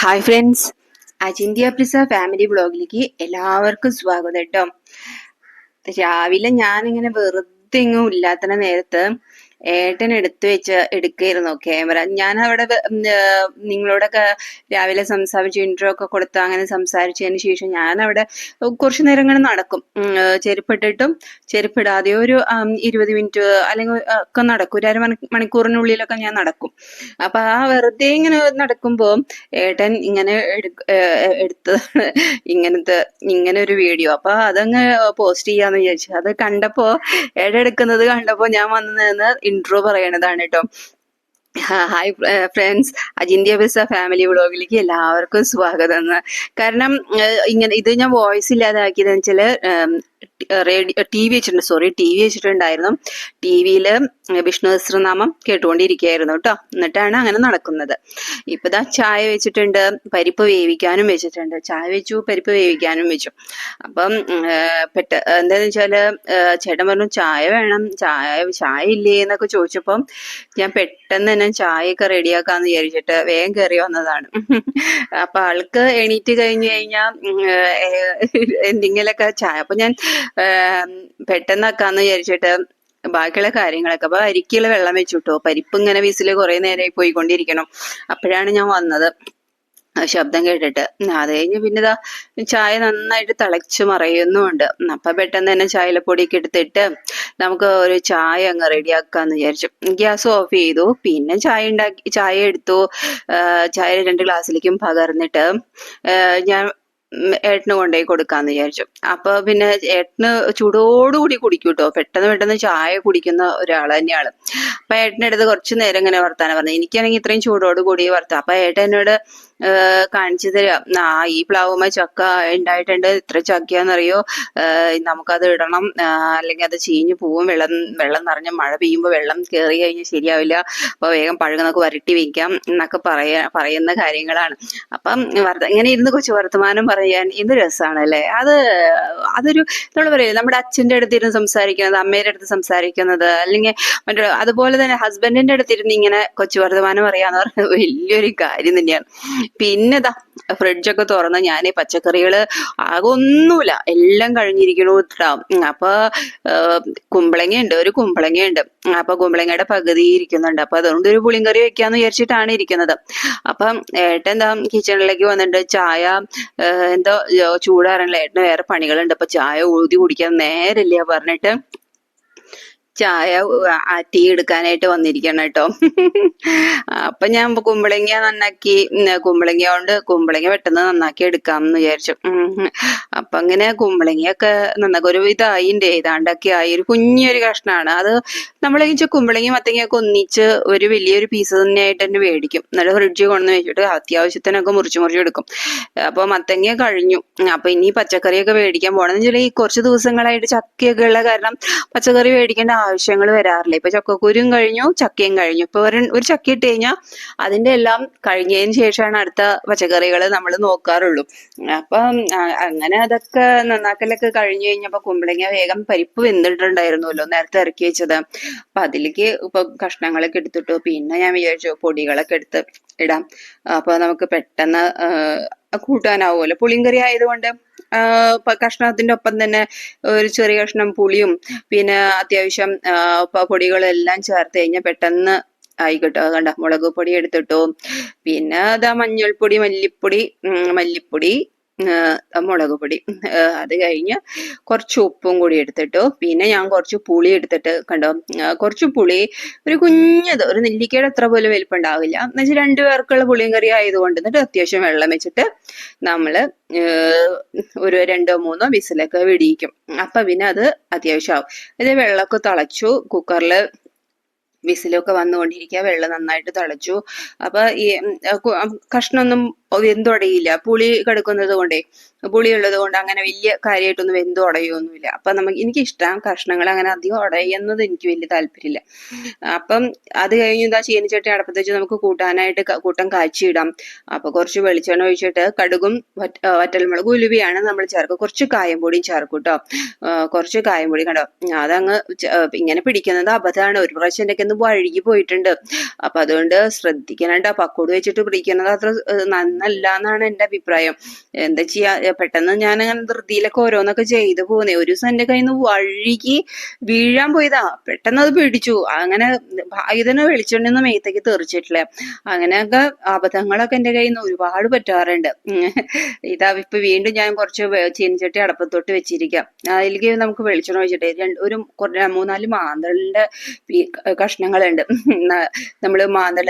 Hi friends അജിന്ത്യ പ്രിസ family ബ്ലോഗിലേക്ക് എല്ലാവർക്കും സ്വാഗതം കേട്ടോ രാവിലെ ഞാനിങ്ങനെ വെറുതെ എങ്ങും ഇല്ലാത്ത നേരത്ത് ഏട്ടൻ എടുത്തു വെച്ച് എടുക്കായിരുന്നു ക്യാമറ. ഞാൻ അവിടെ നിങ്ങളോടൊക്കെ രാവിലെ സംസാരിച്ച് ഇൻട്രോ ഒക്കെ കൊടുത്തു അങ്ങനെ സംസാരിച്ചതിന് ശേഷം ഞാൻ അവിടെ കുറച്ചു നേരം ഇങ്ങനെ നടക്കും ചെരുപ്പിട്ടിട്ടും ചെരുപ്പിടാതെ ഒരു ഇരുപത് മിനിറ്റ് അല്ലെങ്കിൽ ഒക്കെ നടക്കും. ഒരു അര മണി- മണിക്കൂറിനുള്ളിലൊക്കെ ഞാൻ നടക്കും. അപ്പൊ ആ വെറുതെ ഇങ്ങനെ നടക്കുമ്പോ ഏട്ടൻ ഇങ്ങനെ എടുത്തതാണ് ഇങ്ങനത്തെ ഇങ്ങനെ ഒരു വീഡിയോ അപ്പൊ അതങ്ങ് പോസ്റ്റ് ചെയ്യാന്ന് വിചാരിച്ചു. അത് കണ്ടപ്പോ ഏട്ടൻ എടുക്കുന്നത് കണ്ടപ്പോ ഞാൻ വന്നു നിന്ന് ഇൻട്രോ പറയണതാണ് കേട്ടോ ഹായ് ഫ്രണ്ട്സ് അജിന്ത്യ ബിസ ഫാമിലി വ്ളോഗിലേക്ക് എല്ലാവർക്കും സ്വാഗതം. കാരണം ഇങ്ങനെ ഇത് ഞാൻ വോയിസ് ഇല്ലാതാക്കിയതെന്ന് വെച്ചാൽ റേഡിയോ ടി വി വെച്ചിട്ടുണ്ട്. സോറി ടി വി വെച്ചിട്ടുണ്ടായിരുന്നു. ടി വിയിൽ വിഷ്ണു സഹസ്രനാമം കേട്ടുകൊണ്ടിരിക്കുകയായിരുന്നു കേട്ടോ. എന്നിട്ടാണ് അങ്ങനെ നടക്കുന്നത്. ഇപ്പൊ ദാ ചായ വെച്ചിട്ടുണ്ട് പരിപ്പ് വേവിക്കാനും വെച്ചിട്ടുണ്ട്. ചായ വെച്ചു പരിപ്പ് വേവിക്കാനും വെച്ചു. അപ്പം പെട്ട എന്താന്ന് വെച്ചാൽ ചേട്ടൻ പറഞ്ഞു ചായ വേണം ചായ ചായ ഇല്ലേ? എന്നൊക്കെ ചോദിച്ചപ്പം ഞാൻ പെട്ടെന്ന് തന്നെ ചായയൊക്കെ റെഡിയാക്കാന്ന് വിചാരിച്ചിട്ട് വേഗം കയറി വന്നതാണ്. അപ്പൊ ആൾക്ക് എണീറ്റ് കഴിഞ്ഞു കഴിഞ്ഞാൽ എന്തെങ്കിലുമൊക്കെ ചായ. അപ്പൊ ഞാൻ പെട്ടെന്നാക്കാന്ന് വിചാരിച്ചിട്ട് ബാക്കിയുള്ള കാര്യങ്ങളൊക്കെ അപ്പൊ അരിക്കുള്ള വെള്ളം വെച്ചു കിട്ടോ പരിപ്പ് ഇങ്ങനെ വിസിൽ കുറെ നേരമായി പോയിക്കൊണ്ടിരിക്കണം. അപ്പോഴാണ് ഞാൻ വന്നത്. ശബ്ദം കേട്ടിട്ട്. അത് കഴിഞ്ഞ് പിന്നെ ഇതാ ചായ നന്നായിട്ട് തിളച്ച് മറയുന്നുമുണ്ട്. അപ്പൊ പെട്ടെന്ന് തന്നെ ചായലപ്പൊടിയൊക്കെ എടുത്തിട്ട് നമുക്ക് ഒരു ചായ അങ്ങ് റെഡിയാക്കാന്ന് വിചാരിച്ചു. ഗ്യാസ് ഓഫ് ചെയ്തു. പിന്നെ ചായ ഉണ്ടാക്കി ചായ എടുത്തു. ചായ രണ്ട് ഗ്ലാസ്സിലേക്കും പകർന്നിട്ട് ഞാൻ ഏട്ടന് കൊണ്ടുപോയി കൊടുക്കാന്ന് വിചാരിച്ചു. അപ്പൊ പിന്നെ ഏട്ടന് ചൂടോടുകൂടി കുടിക്കും കേട്ടോ പെട്ടെന്ന് പെട്ടെന്ന് ചായ കുടിക്കുന്ന ഒരാൾ തന്നെയാണ്. അപ്പൊ ഏട്ടന്റെ അടുത്ത് കുറച്ച് നേരം ഇങ്ങനെ വർത്താനം പറഞ്ഞു. എനിക്കാണെങ്കിൽ ഇത്രയും ചൂടോടുകൂടി വർത്താനം അപ്പൊ ഏട്ടൻ എന്നോട് കാണിച്ചു തരാം. ആ ഈ പ്ലാവുമ്മ ചക്ക ഉണ്ടായിട്ടുണ്ട് ഇത്ര ചക്കയാന്നറിയോ? ഏഹ് നമുക്കത് ഇടണം. അല്ലെങ്കിൽ അത് ചീഞ്ഞു പോവും. വെള്ളം വെള്ളം നിറഞ്ഞ മഴ പെയ്യുമ്പോൾ വെള്ളം കയറി കഴിഞ്ഞാൽ ശരിയാവില്ല. അപ്പൊ വേഗം പഴകുന്നൊക്കെ വരട്ടി വെക്കാം എന്നൊക്കെ പറയാ പറയുന്ന കാര്യങ്ങളാണ്. അപ്പം ഇങ്ങനെ ഇരുന്ന് കൊച്ചു വർത്തമാനം പറയാൻ ഇത് രസമാണല്ലേ അത് അതൊരു നമ്മൾ പറയില്ലേ നമ്മുടെ അച്ഛന്റെ അടുത്തിരുന്ന് സംസാരിക്കുന്നത് അമ്മയുടെ അടുത്ത് സംസാരിക്കുന്നത് അല്ലെങ്കിൽ മറ്റേ അതുപോലെ തന്നെ ഹസ്ബൻഡിന്റെ അടുത്തിരുന്ന് ഇങ്ങനെ കൊച്ചു വർത്തമാനം പറയാന്ന് പറയുന്നത് വലിയൊരു കാര്യം തന്നെയാണ്. പിന്നെ ഫ്രിഡ്ജൊക്കെ തുറന്ന് ഞാൻ പച്ചക്കറികൾ ആകെ ഒന്നുമില്ല എല്ലാം കഴിഞ്ഞിരിക്കണു അപ്പൊ കുമ്പളങ്ങ ഉണ്ട് ഒരു കുമ്പളങ്ങ ഉണ്ട് അപ്പൊ കുമ്പളങ്ങയുടെ പകുതി ഇരിക്കുന്നുണ്ട്. അപ്പൊ അതുകൊണ്ട് ഒരു പുളിങ്കറി വെക്കാന്ന് വിചാരിച്ചിട്ടാണ് ഇരിക്കുന്നത്. അപ്പം ഏട്ടൻ എന്താ കിച്ചണിലേക്ക് വന്നിട്ട് ചായ എന്തോ ചൂടാറണല്ലോ ഏട്ടന് വേറെ പണികളുണ്ട്. അപ്പൊ ചായ ഊതി കുടിക്കാൻ നേരല്ലേ പറഞ്ഞിട്ട് ചായ ടീ എടുക്കാനായിട്ട് വന്നിരിക്കണം കേട്ടോ. അപ്പൊ ഞാൻ കുമ്പളങ്ങ നന്നാക്കി കുമ്പളങ്ങ കൊണ്ട് കുമ്പളങ്ങ പെട്ടെന്ന് നന്നാക്കി എടുക്കാം എന്ന് വിചാരിച്ചു. അപ്പൊ അങ്ങനെ കുമ്പളങ്ങയൊക്കെ നന്നാക്കി ഒരു ഇതായിന്റെ ഏതാണ്ടൊക്കെ ആയി. ഒരു കുഞ്ഞൊരു കഷ്ണാണ്. അത് നമ്മൾ കുമ്പളങ്ങ മത്തങ്ങയൊക്കെ ഒന്നിച്ച് ഒരു വലിയൊരു പീസ് തന്നെയായിട്ട് തന്നെ മേടിക്കും. നല്ല ഫ്രിഡ്ജിൽ കൊണ്ടുവന്ന് വെച്ചിട്ട് അത്യാവശ്യത്തിനൊക്കെ മുറിച്ച് മുറിച്ച് എടുക്കും. അപ്പൊ മത്തങ്ങ കഴിഞ്ഞു. അപ്പൊ ഇനി പച്ചക്കറിയൊക്കെ മേടിക്കാൻ പോകണമെന്ന് വെച്ചാൽ ഈ കുറച്ച് ദിവസങ്ങളായിട്ട് ചക്കയൊക്കെ ഉള്ള കാരണം പച്ചക്കറി മേടിക്കേണ്ട ആവശ്യങ്ങൾ വരാറില്ല. ഇപ്പൊ ചക്കക്കുരും കഴിഞ്ഞു ചക്കയും കഴിഞ്ഞു. ഇപ്പൊ ഒരു ഒരു ചക്ക ഇട്ട് കഴിഞ്ഞാൽ അതിന്റെ എല്ലാം കഴിഞ്ഞതിന് ശേഷമാണ് അടുത്ത പച്ചക്കറികൾ നമ്മൾ നോക്കാറുള്ളൂ. അപ്പം അങ്ങനെ അതൊക്കെ നന്നാക്കലൊക്കെ കഴിഞ്ഞു കഴിഞ്ഞപ്പോ കുമ്പളങ്ങ വേഗം പരിപ്പ് വെന്തിട്ടുണ്ടായിരുന്നല്ലോ നേരത്തെ ഇറക്കി വെച്ചത്. അപ്പൊ അതിലേക്ക് ഇപ്പൊ കഷ്ണങ്ങളൊക്കെ എടുത്തിട്ടു. പിന്നെ ഞാൻ വിചാരിച്ചു പൊടികളൊക്കെ എടുത്ത് ഇടാം. അപ്പൊ നമുക്ക് പെട്ടെന്ന് കൂട്ടാനാവുമല്ലോ. പുളിങ്കറി ആയതുകൊണ്ട് കഷ്ണത്തിന്റെ ഒപ്പം തന്നെ ഒരു ചെറിയ കഷ്ണം പുളിയും പിന്നെ അത്യാവശ്യം പൊടികളെല്ലാം ചേർത്ത് കഴിഞ്ഞാൽ പെട്ടെന്ന് ആയിക്കോട്ടോ. കണ്ട? മുളക് പൊടി എടുത്തിട്ടു. പിന്നെ അതാ മഞ്ഞൾപ്പൊടി മല്ലിപ്പൊടി മല്ലിപ്പൊടി മുളക് പൊടി. അത് കഴിഞ്ഞ് കുറച്ച് ഉപ്പും കൂടി എടുത്തിട്ടു. പിന്നെ ഞാൻ കുറച്ച് പുളി എടുത്തിട്ട് കണ്ടോ കുറച്ച് പുളി ഒരു കുഞ്ഞത് ഒരു നെല്ലിക്കയുടെ അത്ര പോലും വലിപ്പം ഉണ്ടാവില്ല എന്നുവെച്ചാൽ രണ്ടു പേർക്കുള്ള പുളിയും കറി ആയതുകൊണ്ട് എന്നിട്ട് അത്യാവശ്യം വെള്ളം വെച്ചിട്ട് നമ്മൾ ഒരു രണ്ടോ മൂന്നോ വിസിലൊക്കെ വെടിയിക്കും. അപ്പൊ പിന്നെ അത് അത്യാവശ്യമാവും ഇത് വെള്ളമൊക്കെ തിളച്ചു കുക്കറിൽ വിസിലൊക്കെ വന്നുകൊണ്ടിരിക്കുക വെള്ളം നന്നായിട്ട് തിളച്ചു. അപ്പൊ ഈ കഷ്ണമൊന്നും വെന്തുടയില്ല പുളി കിടക്കുന്നത് കൊണ്ടേ പുളി ഉള്ളത് കൊണ്ട് അങ്ങനെ വലിയ കാര്യമായിട്ടൊന്നും വെന്തു ഉടയൊന്നുമില്ല അപ്പൊ നമുക്ക് എനിക്ക് ഇഷ്ടം കഷ്ണങ്ങൾ അങ്ങനെ അധികം ഉടയുന്നത് എനിക്ക് വലിയ താല്പര്യമില്ല. അപ്പം അത് കഴിഞ്ഞ് ഇതാ ചീനിച്ചട്ടി അടപ്പത്ത് വെച്ച് നമുക്ക് കൂട്ടാനായിട്ട് കൂട്ടം കാച്ചിയിടാം. അപ്പൊ കുറച്ച് വെളിച്ചെണ്ണ ഒഴിച്ചിട്ട് കടുകും വറ്റൽമുളക് ഉലുവിയാണ് നമ്മൾ ചേർക്കുക കുറച്ച് കായം പൊടിയും ചേർക്കും കേട്ടോ കുറച്ച് കായം പൊടി കണ്ടോ? അതങ്ങ് ഇങ്ങനെ പിടിക്കുന്നത് അബദ്ധമാണ്. ഒരു പ്രാവശ്യം എന്റെ ഒന്ന് വഴുകി പോയിട്ടുണ്ട്. അപ്പൊ അതുകൊണ്ട് ശ്രദ്ധിക്കണം കേട്ടോ പക്കോട് വെച്ചിട്ട് പിടിക്കുന്നത് അത്ര നന്ന എന്നാണ് എന്റെ അഭിപ്രായം. എന്താ ചെയ്യാ പെട്ടെന്ന് ഞാൻ അങ്ങനെ ധൃതിയിലൊക്കെ ഓരോന്നൊക്കെ ചെയ്തു പോകുന്നേ ഒരു ദിവസം എന്റെ കയ്യിൽ നിന്ന് വഴുകി വീഴാൻ പോയതാ. പെട്ടെന്ന് അത് പിടിച്ചു. അങ്ങനെ ഭാഗ്യത്തിന് വെളിച്ചെണ്ണൊന്നും മേത്തേക്ക് തെറിച്ചിട്ടില്ല. അങ്ങനെയൊക്കെ അബദ്ധങ്ങളൊക്കെ എന്റെ കയ്യിൽ നിന്ന് ഒരുപാട് പറ്റാറുണ്ട്. ഇതാ ഇപ്പൊ വീണ്ടും ഞാൻ കുറച്ച് ചീനച്ചട്ടി അടപ്പത്തൊട്ട് വെച്ചിരിക്കാം. അതിലേക്ക് നമുക്ക് വെളിച്ചെണ്ണ വെച്ചിട്ട് ഒരു മൂന്നാൽ മാന്തളിന്റെ കഷ്ണങ്ങളുണ്ട്. നമ്മൾ മാന്തൾ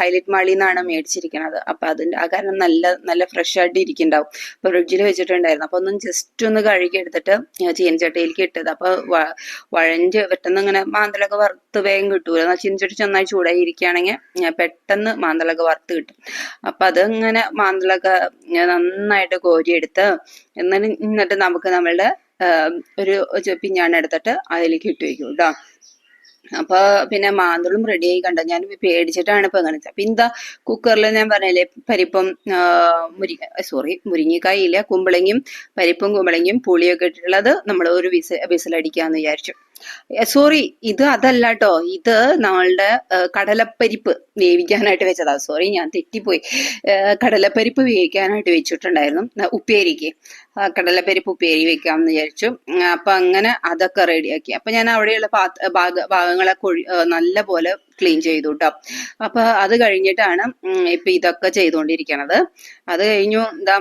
ഹൈലൈറ്റ് മാളിന്നാണ് മേടിച്ചിരിക്കുന്നത് അപ്പൊ അതിന്റെ കാരണം നല്ല നല്ല ഫ്രഷ് ആയിട്ട് ഇരിക്കുന്നുണ്ടാവും. അപ്പൊ ഫ്രിഡ്ജിൽ വെച്ചിട്ടുണ്ടായിരുന്നു. അപ്പൊ ഒന്നും ജസ്റ്റ് ഒന്ന് കഴുകി എടുത്തിട്ട് ചീനച്ചട്ടിയിലേക്ക് ഇട്ടത്. അപ്പൊ വ- വഴഞ്ച് പെട്ടെന്ന് ഇങ്ങനെ മാന്തളൊക്കെ വറുത്ത് വേഗം കിട്ടൂല. എന്നാൽ ചീനച്ചട്ടി നന്നായി ചൂടായി ഇരിക്കുകയാണെങ്കിൽ പെട്ടെന്ന് മാന്തളൊക്കെ വറുത്ത് കിട്ടും. അപ്പൊ അതങ്ങനെ ഞാൻ നന്നായിട്ട് കോരിയെടുത്ത് എന്നിട്ട് എന്നിട്ട് നമുക്ക് നമ്മളുടെ ഒരു പിഞ്ഞാണ് എടുത്തിട്ട് അതിലേക്ക് ഇട്ട് വെക്കും കേട്ടോ. അപ്പൊ പിന്നെ മാന്തളും റെഡി ആയി കണ്ട? ഞാൻ പേടിച്ചിട്ടാണ് ഇപ്പൊ അങ്ങനെ അപ്പൊ എന്താ കുക്കറിൽ ഞാൻ പറഞ്ഞില്ലേ പരിപ്പും മുരിങ്ങ മുരി സോറി മുരിങ്ങിക്കായില്ല കുമ്പളങ്ങയും പരിപ്പും കുമ്പളങ്ങയും പുളിയൊക്കെ ഇട്ടിട്ടുള്ളത് നമ്മൾ ഒരു വിസ വിസിലടിക്കാന്ന് വിചാരിച്ചു. സോറി ഇത് അതല്ല കേട്ടോ ഇത് നമ്മളുടെ കടലപ്പരിപ്പ് വേവിക്കാനായിട്ട് വെച്ചതാ. സോറി ഞാൻ തെറ്റിപ്പോയി. കടലപ്പരിപ്പ് വേവിക്കാനായിട്ട് വെച്ചിട്ടുണ്ടായിരുന്നു. ഉപ്പേരിക്ക്. കടലപ്പരിപ്പ് ഉപ്പേരി വെക്കാമെന്ന് വിചാരിച്ചു. അപ്പൊ അങ്ങനെ അതൊക്കെ റെഡിയാക്കി. അപ്പൊ ഞാൻ അവിടെയുള്ള ഭാഗങ്ങളൊക്കെ നല്ല പോലെ ക്ലീൻ ചെയ്തു കേട്ടോ അപ്പൊ അത് കഴിഞ്ഞിട്ടാണ് ഇപ്പൊ ഇതൊക്കെ ചെയ്തുകൊണ്ടിരിക്കണത്. അത് കഴിഞ്ഞു എന്താ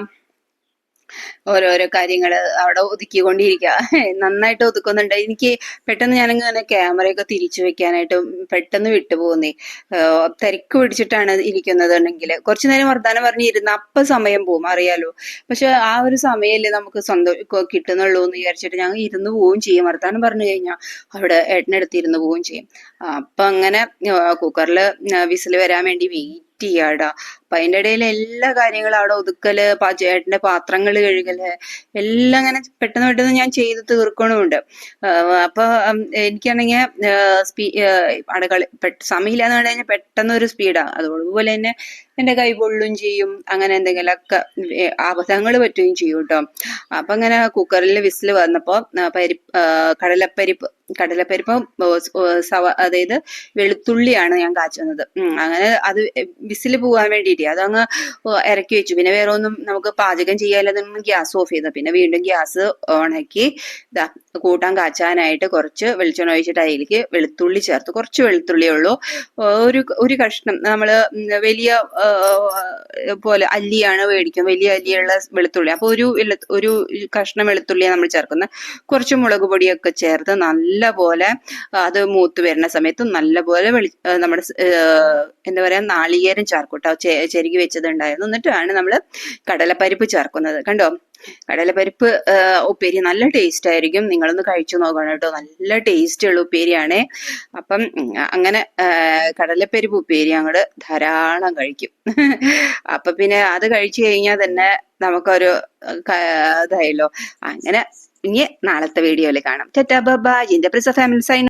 ഓരോരോ കാര്യങ്ങൾ അവിടെ ഒതുക്കിക്കൊണ്ടിരിക്കുക നന്നായിട്ട് ഒതുക്കുന്നുണ്ട്. എനിക്ക് പെട്ടെന്ന് ഞാനിങ്ങനെ ക്യാമറയൊക്കെ തിരിച്ചു വെക്കാനായിട്ട് പെട്ടെന്ന് വിട്ടുപോകുന്നേ തിരക്ക് പിടിച്ചിട്ടാണ് ഇരിക്കുന്നതുണ്ടെങ്കിൽ കുറച്ചു നേരം വർദ്ധാനം പറഞ്ഞിരുന്ന അപ്പൊ സമയം പോകും അറിയാലോ. പക്ഷെ ആ ഒരു സമയമല്ലേ നമുക്ക് സ്വന്തം കിട്ടുന്നുള്ളൂ എന്ന് വിചാരിച്ചിട്ട് ഞങ്ങൾ ഇരുന്ന് പോവുകയും ചെയ്യും. വർത്താനം പറഞ്ഞു കഴിഞ്ഞാൽ അവിടെ ഏട്ടനടുത്ത് ഇരുന്ന് പോവുകയും ചെയ്യും. അപ്പൊ അങ്ങനെ കുക്കറിൽ വിസിൽ വരാൻ വേണ്ടി വെയിറ്റ് ചെയ്യാടാ. അപ്പൊ അതിന്റെ ഇടയിൽ എല്ലാ കാര്യങ്ങളും അവിടെ ഒതുക്കൽ ചേട്ടന്റെ പാത്രങ്ങൾ കഴുകൽ എല്ലാം അങ്ങനെ പെട്ടെന്ന് പെട്ടെന്ന് ഞാൻ ചെയ്ത് തീർക്കണമുണ്ട് അപ്പൊ എനിക്കാണെങ്കിൽ സ്പീ അടകളി സമയമില്ലാന്ന് പറഞ്ഞു കഴിഞ്ഞാൽ പെട്ടെന്ന് ഒരു സ്പീഡാ. അതുപോലെ തന്നെ എന്റെ കൈ പൊള്ളും ചെയ്യും. അങ്ങനെ എന്തെങ്കിലുമൊക്കെ അബദ്ധങ്ങൾ പറ്റുകയും ചെയ്യും കേട്ടോ. അപ്പൊ അങ്ങനെ കുക്കറിൽ വിസിൽ വന്നപ്പോ പരി കടലപ്പരിപ്പ് കടലപ്പരിപ്പ് സവ അതായത് വെളുത്തുള്ളിയാണ് ഞാൻ കാച്ചുന്നത് അങ്ങനെ അത് വിസിൽ പോകാൻ വേണ്ടിയിട്ട് അതങ്ങ് ഇറക്കി വെച്ചു. പിന്നെ വേറെ ഒന്നും നമുക്ക് പാചകം ചെയ്യാനില്ലെന്ന് ഗ്യാസ് ഓഫ് ചെയ്തു. പിന്നെ വീണ്ടും ഗ്യാസ് ഓണാക്കി ഇതാ കൂട്ടാൻ കാച്ചാനായിട്ട് കുറച്ച് വെളിച്ചെണ്ണ ഒഴിച്ചിട്ട് അതിലേക്ക് വെളുത്തുള്ളി ചേർത്ത്. കുറച്ച് വെളുത്തുള്ളിയേ ഉള്ളൂ. ഒരു ഒരു കഷ്ണം. നമ്മൾ വലിയ പോലെ അല്ലിയാണ് മേടിക്കും. വലിയ അല്ലിയുള്ള വെളുത്തുള്ളി. അപ്പോൾ ഒരു ഒരു കഷ്ണം വെളുത്തുള്ളിയാണ് നമ്മൾ ചേർക്കുന്നത് കുറച്ച് മുളക് പൊടിയൊക്കെ ചേർത്ത് നല്ല പോലെ അത് മൂത്ത് വരുന്ന സമയത്ത് നല്ല പോലെ വെളി നമ്മുടെ എന്താ പറയാ നാളികേരം ചേർക്കൂട്ടോ. ചെരുകി ചെരുകി വെച്ചതുണ്ടായിരുന്നു എന്നിട്ടാണ് നമ്മൾ കടലപ്പരിപ്പ് ചേർക്കുന്നത്. കണ്ടോ? കടലപ്പരിപ്പ് ഉപ്പേരി നല്ല ടേസ്റ്റ് ആയിരിക്കും. നിങ്ങളൊന്ന് കഴിച്ചു നോക്കണം കേട്ടോ. നല്ല ടേസ്റ്റ് ഉള്ള ഉപ്പേരിയാണ്. അപ്പം അങ്ങനെ കടലപ്പരിപ്പ് ഉപ്പേരി അങ്ങോട്ട് ധാരാളം കഴിക്കും. അപ്പൊ പിന്നെ അത് കഴിച്ചു കഴിഞ്ഞാൽ തന്നെ നമുക്കൊരു ഇതായല്ലോ. അങ്ങനെ ഇനി നാളത്തെ വീഡിയോയിൽ കാണാം. ടാറ്റാ ബൈ ജിന്റെ പ്രിസ ഫാമിലി സൈൻ